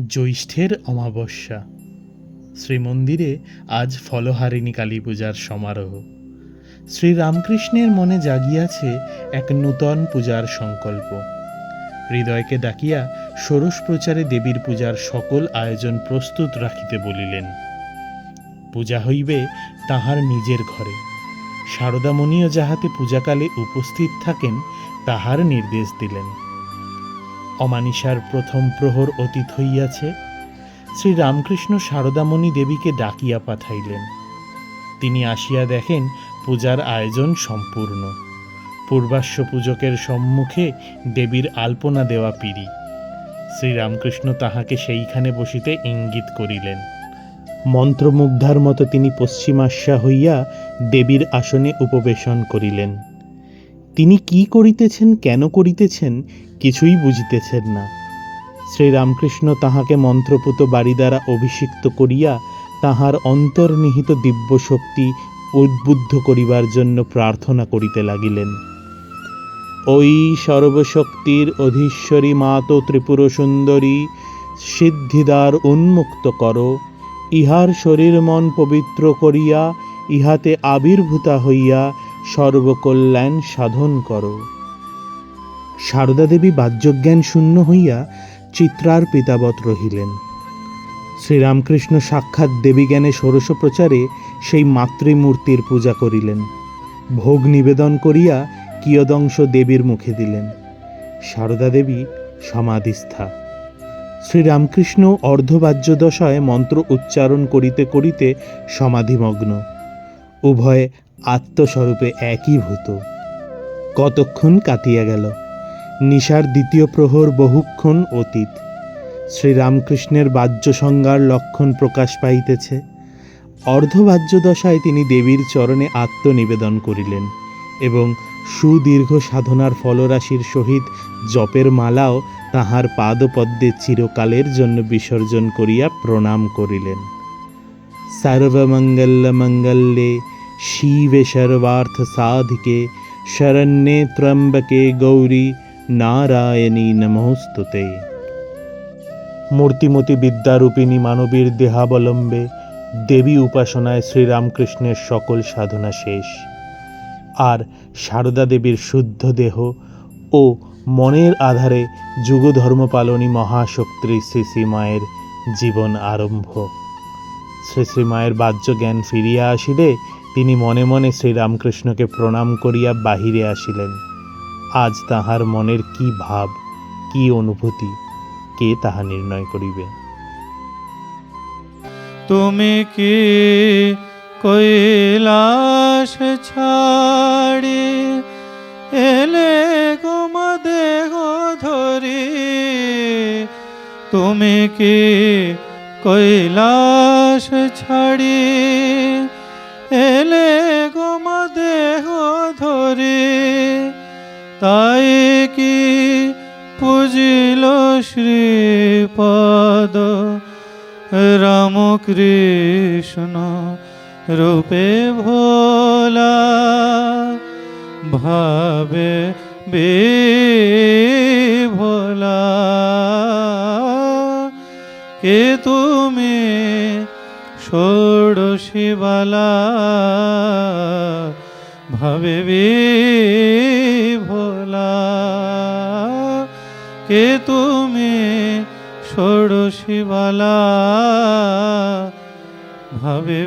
জ্যৈষ্ঠের অমাবস্যা। শ্রীমন্দিরে আজ ফলহারিণী কালী পূজার সমারোহ। শ্রীরামকৃষ্ণের মনে জাগিয়াছে এক নূতন পূজার সংকল্প। হৃদয়কে ডাকিয়া ষোড়শ প্রচারে দেবীর পূজার সকল আয়োজন প্রস্তুত রাখিতে বলিলেন। পূজা হইবে তাহার নিজের ঘরে। শারদামণিও যাহাতে পূজাকালে উপস্থিত থাকেন, তাহার নির্দেশ দিলেন। অমানিসার প্রথম প্রহর অতীত হইয়াছে শ্রী রামকৃষ্ণ শারদামণি দেবীকে ডাকিয়া পাঠাইলেন। তিনি আসিয়া দেখেন পূজার আয়োজন সম্পূর্ণ। পূর্বাশ্ব পূজকের সম্মুখে দেবীর আলপনা দেওয়া পিড়ি। শ্রীরামকৃষ্ণ তাহাকে সেইখানে বসিতে ইঙ্গিত করিলেন। মন্ত্রমুগ্ধার মতো তিনি পশ্চিমাস্যা হইয়া দেবীর আসনে উপবেশন করিলেন। তিনি কি করিতেছেন, কেন করিতেছেন, কিছুই বুঝিতেছেন না। শ্রীরামকৃষ্ণ তাহাকে মন্ত্রপুত বাড়ি দ্বারা অভিষিক্ত করিয়া তাহার অন্তর্নিহিত দিব্য শক্তি উদ্বুদ্ধ করিবার জন্য প্রার্থনা করিতে লাগিলেন। ওই সর্বশক্তির অধীশ্বরী মাত ত্রিপুর সুন্দরী সিদ্ধিদার উন্মুক্ত কর। ইহার শরীর মন পবিত্র করিয়া, ইহাতে আবির্ভূতা হইয়া সর্বকল্যাণ সাধন করো। সারদা দেবী বাহ্যজ্ঞান শূন্য হইয়া চিত্রার পিতাবৎ রহিলেন। শ্রীরামকৃষ্ণ সাক্ষাৎ দেবীজ্ঞানে ষোড়শ প্রচারে সেই মাতৃমূর্তির পূজা করিলেন। ভোগ নিবেদন করিয়া কিয়দংশ দেবীর মুখে দিলেন। সারদা দেবী সমাধিস্থা। শ্রীরামকৃষ্ণ অর্ধবাহ্যদশায় মন্ত্র উচ্চারণ করিতে করিতে সমাধিমগ্ন। উভয়ে আত্মস্বরূপে একীভূত কতক্ষণ কাটিয়া গেল? নিশার দ্বিতীয় প্রহর বহুক্ষণ অতীত। শ্রীরামকৃষ্ণের বাহ্য সংজ্ঞার লক্ষণ প্রকাশ পাইতেছে। অর্ধবাহ্য দশায় তিনি দেবীর চরণে আত্মনিবেদন করিলেন এবং সুদীর্ঘ সাধনার ফলরাশির সহিত জপের মালাও তাহার পাদপদ্মে চিরকালের জন্য বিসর্জন করিয়া প্রণাম করিলেন। সর্বমঙ্গল মঙ্গলে সর্বার্থ সাধিকে, শরণ্যে ত্রম্বকে গৌরী নারায়ণী নমস্তুতে। মূর্তিমতী বিদ্যারূপিণী মানবীর দেহাবলম্বে দেবী উপাসনায় শ্রীরামকৃষ্ণের সকল সাধনা শেষ। আর সারদা দেবীর শুদ্ধ দেহ ও মনের আধারে যুগধর্ম পালনী মহাশক্তির শ্রী মায়ের জীবন আরম্ভ। শ্রী শ্রী মায়ের বাহ্য জ্ঞান ফিরিয়া আসিলে তিনি মনে মনে শ্রীরামকৃষ্ণকে প্রণাম করিয়া বাহিরে আসিলেন। আজ তাহার মনের কি ভাব, কি অনুভূতি, কে তাহা নির্ণয় করিবে? তুমি কি কৈলাস ছাড়ি এলে গোম দেহ ধরি? তুমি কি কৈলাস ছাড়ি এলে গোম দেহ ধরি, তাই কি পুজিল শ্রীপদ? রামকৃষ্ণ রূপে ভোলা, ভাবে বে ভোলা কে তুমি ষোড়শীবালা ভাবে ভোলা কে তুমি ষোড়শীবালা ভাবে